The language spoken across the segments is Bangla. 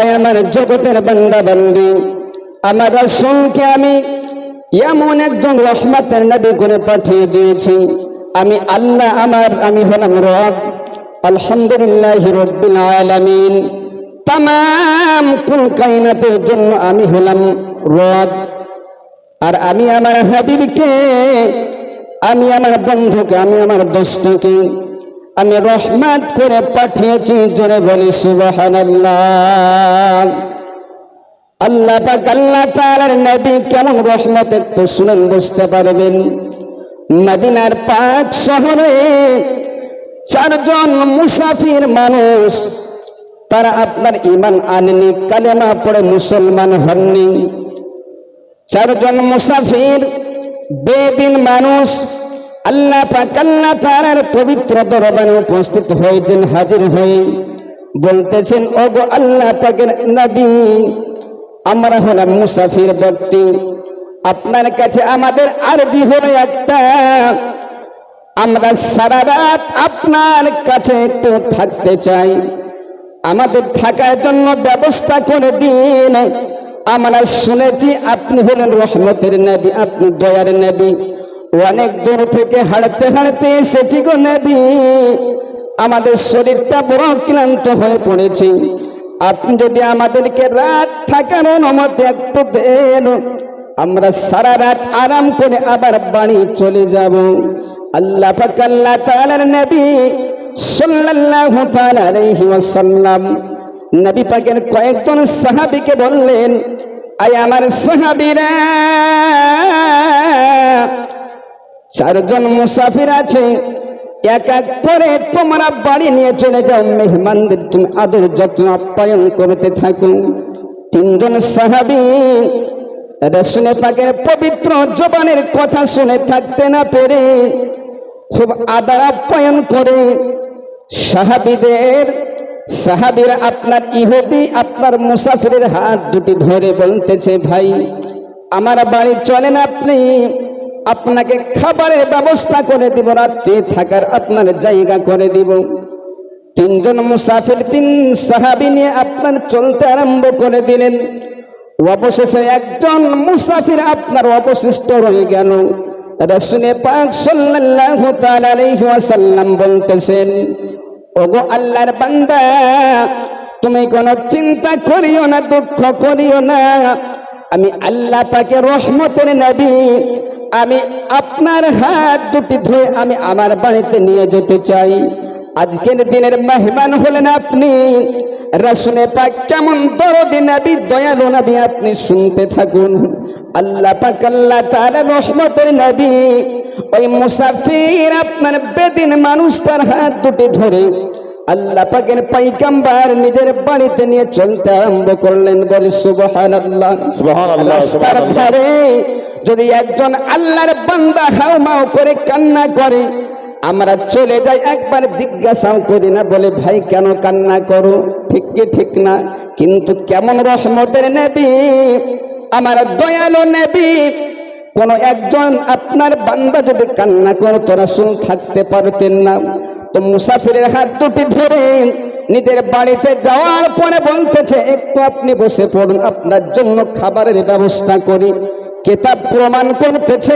আয় আমার জগতের বান্দা বান্দি আমার রাসূলকে আমি এমন একজন রহমতের নবী করে পাঠিয়ে দিয়েছি। আমি আল্লাহ আমার, আমি হলাম রব। আলহামদুলিল্লাহ রব্বিল আলামিন। তাম কুল কায়নাতের জন্য আমি হলাম রব। আর আমি আমার হাবিবকে, আমি আমার বন্ধুকে, আমি আমার দোস্তকে আমি রহমত করে পাঠিয়েছি, জোরে বলি সুবহানাল্লাহ। আল্লাহ পাক, আল্লাহ তাআলার নবী কেমন রহমত একটু শুনেন, বুঝতে পারবেন। মদিনার পাক শহরে চারজন মুসাফির মানুষ, তারা আপনার ইমান আনেনি, কালেমা পড়ে মুসলমান হননি। চারজন মুসাফির বেদিন মানুষ আল্লাহ পাক, আল্লাহ তাআলার পবিত্র দরবারে উপস্থিত হয়েছেন, হাজির হয়ে বলতেছেন, ওগো আল্লাহ পাকের নবী, আমরা হলাম মুসাফির ব্যক্তি। আপনার কাছে আমাদের আরজি হলো একটা। আমরা সারা রাত আপনার কাছে একটু থাকতে চাই। আমাদের থাকার জন্য ব্যবস্থা করে দিন। আমরা শুনেছি আপনি হলেন রহমতের নবী, আপনি দয়ার নবী। অনেক দূর থেকে হাঁটতে হাঁটতে এসেছি গো নবী। আমাদের শরীরটা বড় ক্লান্ত হয়ে পড়েছে। আপনি যদি আমাদেরকে রাত থাকার অনুমতি একটু দেন, আমরা সারা রাত আরাম করে আবার বাড়ি চলে যাব। আল্লাহ পাক আল্লাহ তাআলার নবী সাল্লাল্লাহু তাআলা আলাইহি ওয়াসাল্লাম নবী পাকের কয়েকজন সাহাবীকে বললেন, আয় আমার সাহাবীরা চারজন মুসাফির আছে। এক এক করে তোমরা বাড়ি নিয়ে চলে যাও। মেহমানদের তুমি আদর যত্ন আপ্যায়ন করতে থাকো। তিনজন সাহাবি রসুনে পাকের পবিত্র জবানের কথা শুনে থাকতে না পেরে খুব আদার আপ্যায়ন করে। সাহাবিদের সাহাবিরা আপনার ইহুদি, আপনার মুসাফিরের হাত দুটি ধরে বলতেছে, ভাই, আমার বাড়ি চলেন আপনি। আপনাকে খাবারের ব্যবস্থা করে দিব, রাত্রে থাকার আপনার জায়গা করে দিব। তিনজন মুসাফির, তিন সাহাবি নিয়ে আপনার চলতে আরম্ভ করে দিলেন। অবশেষে একজন মুসাফির আপনার অবশিষ্ট রয়ে গেল। রসুনে পাক সাল্লাল্লাহু তাআলা আলাইহি ওয়াসাল্লাম বলতেছেন, ওগো আল্লাহর বান্দা, তুমি কোনো চিন্তা করিও না, দুঃখ করিও না। আমি আল্লাহ পাকে রহমতের নবী আমি আপনার হাত দুটি ধুয়ে আমি আমার বাড়িতে নিয়ে যেতে চাই। আজকের দিনের মেহমান হলেন আপনি। রসুনে পাক কেমন দরদি নবী, দয়ালু নবী আপনি শুনতে থাকুন। আল্লাহ পাক, আল্লাহ তাআলা রহমতের নাবি। ওই মুসাফির আপনার বেদিন মানুষ তার হাত দুটি ধরে আল্লাহ পাকের পাইকাম্বার নিজের বাড়িতে নিয়ে চলতে আরম্ভ করলেন। বলে রাস্তার ধারে যদি একজন আল্লাহর বান্দা হাও মাও করে কান্না করে আমরা চলে যাই একবার জিজ্ঞাসাও করি না বলে ভাই কেন কান্না করো? ঠিক কি ঠিক না। কিন্তু কেমন রহমতের নেবি আমার দয়ালু নেবি কোন একজন আপনার বান্দা যদি কান্না করতো রাসূল থাকতে পারতেন না। তো মুসাফিরের হাত দুটি ধরে নিজের বাড়িতে যাওয়ার পরে বলতেছে, একটু আপনি বসে পড়ুন, আপনার জন্য খাবারের ব্যবস্থা করি। কেতাব প্রমাণ করতেছে,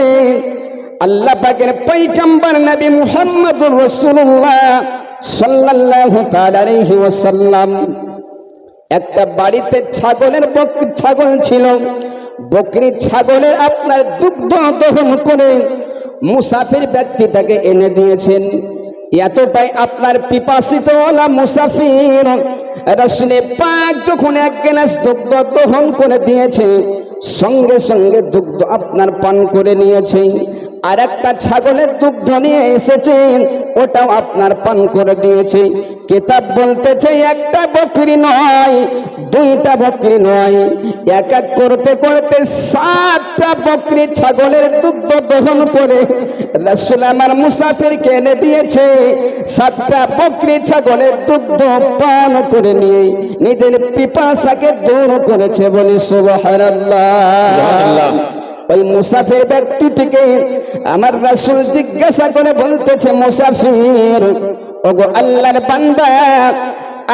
আল্লাহ পাকের পৈগম্বর নবী মুহাম্মদুর রাসূলুল্লাহ সাল্লাল্লাহু আলাইহি ওয়াসাল্লাম। একটা বাড়িতে ছাগলের বক- ছাগল ছিল বকরি ছাগলের আপনার দুগ্ধ দহন করে মুসাফির ব্যক্তিটাকে এনে দিয়েছেন। এতটাই আপনার পিপাসিত ওলা মুসাফির। রসুলে পাক যখন এক গ্লাস দুগ্ধ দহন করে দিয়েছে, সঙ্গে সঙ্গে দুগ্ধ আপনার পান করে নিয়েছে। আর একটা ছাগলের দুগ্ধ নিয়ে এসেছেন, ওটাও আপনার পান করে দিয়েছে। কেতাব বলতেছে, একটা বকরি নয়, দুইটা বকরি নয়। এক এক করতে করতে সাতটা বকরি ছাগলের দুগ্ধ দহন করে রসুল আমার মুসাফিরকে এনে দিয়েছে। সাতটা বকরি ছাগলের দুগ্ধ পান করে নিয়ে নিজের পিপাসাকে দূর করেছে বলি সুবহানাল্লাহ। ওই মুসাফির ব্যক্তিটিকে আমার রাসূল জিজ্ঞাসা করে বলতেছে মুসাফির ওগো আল্লাহর বান্দা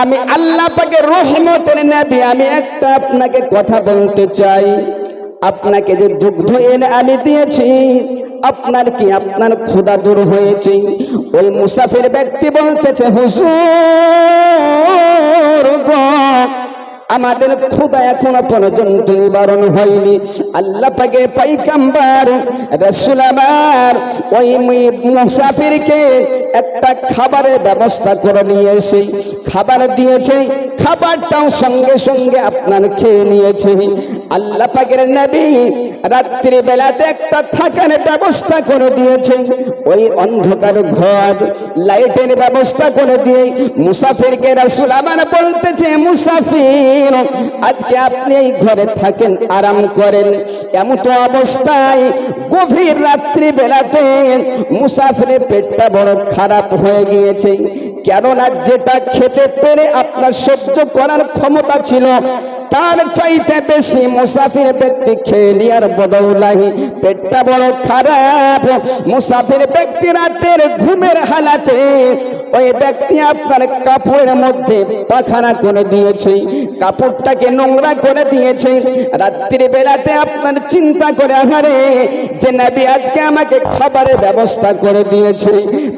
আমি আল্লাহ পাকে রহমতের নবী আমি একটা আপনাকে কথা বলতে চাই। আপনাকে যে দুগ্ধ এনে আমি দিয়েছি আপনার কি আপনার ক্ষুদা দূর হয়েছে? ওই মুসাফির ব্যক্তি বলতেছে হুজুর গো, আমাদের ক্ষুদা এখনও পর্যন্ত নিবারণ হয়নি। আল্লাহ পাকে পাইকাম্বার রসুল আমার ওই মুসাফিরকে একটা খাবারের ব্যবস্থা করে নিয়ে এসে খাবার দিয়েছে, খাবারটাও সঙ্গে সঙ্গে আপনার খেয়ে নিয়েছে। আল্লাহ পাকের নবী রাত্রি বেলাতে একটা থাকার ব্যবস্থা করে দিয়েছে। ওই অন্ধকার ঘর, লাইটের ব্যবস্থা করে দিয়ে মুসাফিরকে রাসুল আমার বলতেছে, মুসাফির, আজকে আপনি এই ঘরে থাকেন, আরাম করেন। এমন তো অবস্থায় গভীর রাত্রি বেলাতে মুসাফিরের পেটটা বড় খারাপ হয়ে গিয়েছে। কেননা যেটা খেতে পেরে আপনার সহ্য করার ক্ষমতা ছিল, তার চাইতে বেশি মুসাফির ব্যক্তি খেয়ে নেওয়ার বদৌলাহি পেটটা বড় খারাপ। মুসাফির ব্যক্তি রাতের ঘুমের হালাতে ওই ব্যক্তি আপনার কাপড়ের মধ্যে পাখানা করে দিয়েছে, কাপড়টাকে নোংরা করে দিয়েছে। রাত্রি বেলাতে আপনার চিন্তা করে, আহারে, যে নাবি আজকে আমাকে খাবারের ব্যবস্থা করে দিয়েছে।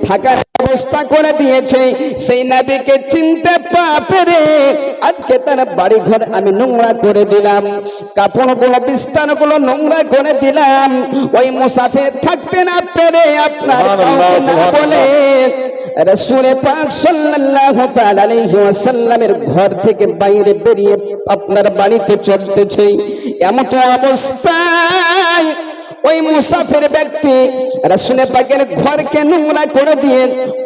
থাকার ব্যবস্থা করে দিয়েছে। সেই নাবিকে চিনতে পেরে আজকে তার বাড়ি ঘর আমি নোংরা করে দিলাম। কাপড়গুলো বিস্তারগুলো নোংরা করে দিলাম। ওই মুসাফির থাকতে না পেরে আপনার। বলে রসুল পাক সাল্লাল্লাহু তাআলা আলাইহি ওয়াসাল্লামের ঘর থেকে বাইরে বেরিয়ে আপনার বাড়িতে চলতেছে। এমন তো অবস্থায় ওই মুসাফির ব্যক্তি রসুলের পাকের ঘরকে নোংরা করে দিয়ে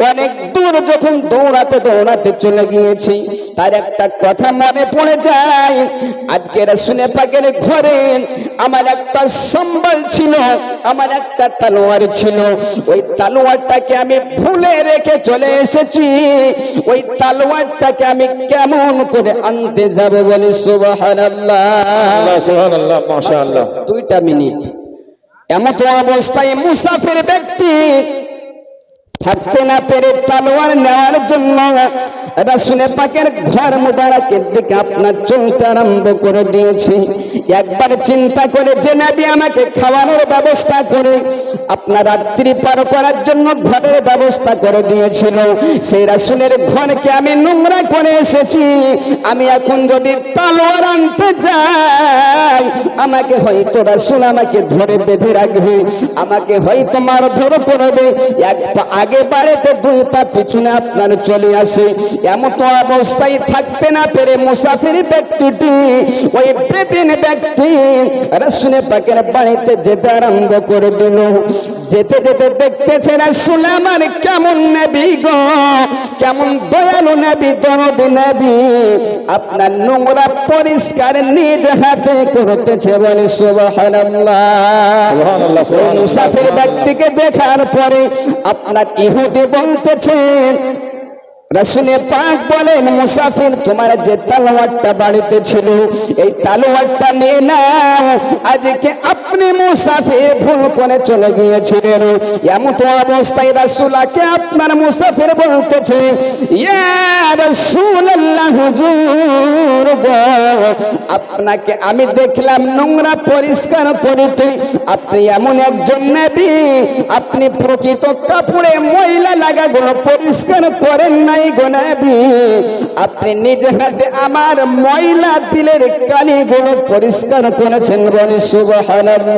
অনেক দূর যখন দৌড়াতে দৌড়াতে চলে গিয়েছি তার একটা কথা মনে পড়ে যায় আজকে রসুলের পাকের ঘরে আমার একটা সম্বল ছিল আমার একটা তালোয়ার ছিল ওই তালোয়ারটাকে আমি ভুলে রেখে চলে এসেছি ওই তালোয়ারটাকে আমি কেমন করে আনতে যাবে বলে সুবহানাল্লাহ। আল্লাহ সুবহানাল্লাহ মাশাআল্লাহ। দুইটা মিনিট। এমন তো অবস্থায় মুসাফির ব্যক্তি থাকতে না পেরে তালোয়ার নেওয়ার জন্য রাসুলের পাকের ঘর মুবারকের দিকে আপনার চলতে আরম্ভ করে দিয়েছে। একবার চিন্তা করে যে নাবি আমাকে খাওয়ানোর ব্যবস্থা করে, আপনার রাত্রি পার করার জন্য ঘরের ব্যবস্থা করে দিয়েছিল। সেই রাসুলের ঘরকে আমি নোংরা করে এসেছি। আমি এখন যদি তালোয়ার আনতে যাই, আমাকে হয়তো রাসুল আমাকে ধরে বেঁধে রাখবে, আমাকে হয়তো মারধর করবে। এক পা আগে বাড়িতে দুই পা পিছনে আপনার চলে আসে। এমন তো অবস্থায় থাকতে না পেরে মুসাফির ব্যক্তিটি ওই বেদিন ব্যক্তি রাসুলের পাকের বাড়িতে যেতে আরম্ভ করে দিল। যেতে যেতে দেখতেছে রাসুল আমার কেমন নেবি গো? কেমন দয়ালু নেবি দরদ নেবি? আপনার নোংরা পরিষ্কার নিজ হাতে করতেছে বলে মুসাফির ব্যক্তিকে দেখার পরে আপনার ইহুদি বলতেছেন রসুলে পাক বলেন মুসাফির তোমার যে তালোয়ারটা বাড়িতে ছিল এই তালোয়ারটা নিয়ে নাও। আজকে আপনি মুসাফির ভুল করে চলে গিয়েছিলেন। এমন তো অবস্থায় রাসুলাকে আপনার মুসাফির বলতেছে আপনাকে আমি দেখলাম নোংরা পরিষ্কার করিতে। আপনি এমন একজন নবী, আপনি প্রকৃত কাপড়ে ময়লা লাগাগুলো পরিষ্কার করেন নাই গো নবী। আপনি নিজ হাতে আমার ময়লা দিলের কালিগুলো পরিষ্কার করেছেন বলে সুবহানাল্লাহ। আল্লাহ